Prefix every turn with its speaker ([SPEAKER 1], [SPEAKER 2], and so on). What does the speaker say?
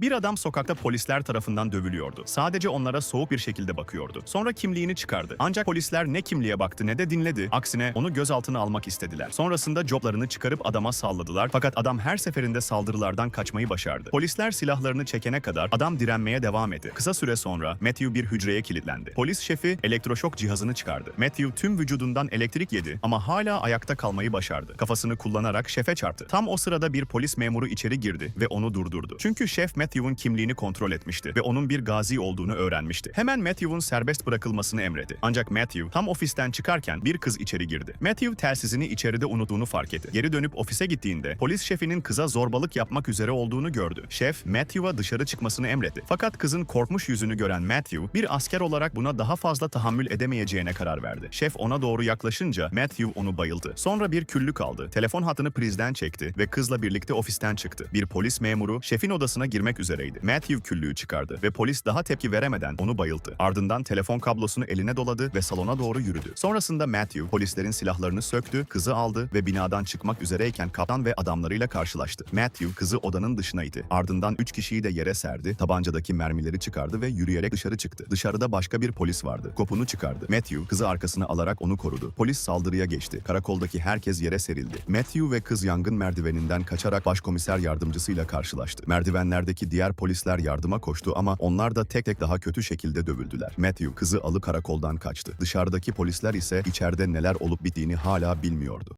[SPEAKER 1] Bir adam sokakta polisler tarafından dövülüyordu. Sadece onlara soğuk bir şekilde bakıyordu. Sonra kimliğini çıkardı. Ancak polisler ne kimliğe baktı ne de dinledi. Aksine onu gözaltına almak istediler. Sonrasında coplarını çıkarıp adama salladılar. Fakat adam her seferinde saldırılardan kaçmayı başardı. Polisler silahlarını çekene kadar adam direnmeye devam etti. Kısa süre sonra Matthew bir hücreye kilitlendi. Polis şefi elektroşok cihazını çıkardı. Matthew tüm vücudundan elektrik yedi ama hala ayakta kalmayı başardı. Kafasını kullanarak şefe çarptı. Tam o sırada bir polis memuru içeri girdi ve onu durdurdu. Çünkü şef Matthew'un kimliğini kontrol etmişti ve onun bir gazi olduğunu öğrenmişti. Hemen Matthew'un serbest bırakılmasını emretti. Ancak Matthew tam ofisten çıkarken bir kız içeri girdi. Matthew telsizini içeride unuttuğunu fark etti. Geri dönüp ofise gittiğinde polis şefinin kıza zorbalık yapmak üzere olduğunu gördü. Şef Matthew'a dışarı çıkmasını emretti. Fakat kızın korkmuş yüzünü gören Matthew bir asker olarak buna daha fazla tahammül edemeyeceğine karar verdi. Şef ona doğru yaklaşınca Matthew onu bayıldı. Sonra bir küllük aldı. Telefon hattını prizden çekti ve kızla birlikte ofisten çıktı. Bir polis memuru şefin odasına girmek üzereydi. Matthew küllüğü çıkardı ve polis daha tepki veremeden onu bayılttı. Ardından telefon kablosunu eline doladı ve salona doğru yürüdü. Sonrasında Matthew polislerin silahlarını söktü, kızı aldı ve binadan çıkmak üzereyken kaptan ve adamlarıyla karşılaştı. Matthew kızı odanın dışına itti. Ardından üç kişiyi de yere serdi, tabancadaki mermileri çıkardı ve yürüyerek dışarı çıktı. Dışarıda başka bir polis vardı. Kopunu çıkardı. Matthew kızı arkasına alarak onu korudu. Polis saldırıya geçti. Karakoldaki herkes yere serildi. Matthew ve kız yangın merdiveninden kaçarak başkomiser yardımcısıyla karşılaştı. Merdivenlerdeki diğer polisler yardıma koştu ama onlar da tek tek daha kötü şekilde dövüldüler. Matthew kızı alıp karakoldan kaçtı. Dışarıdaki polisler ise içeride neler olup bittiğini hala bilmiyordu.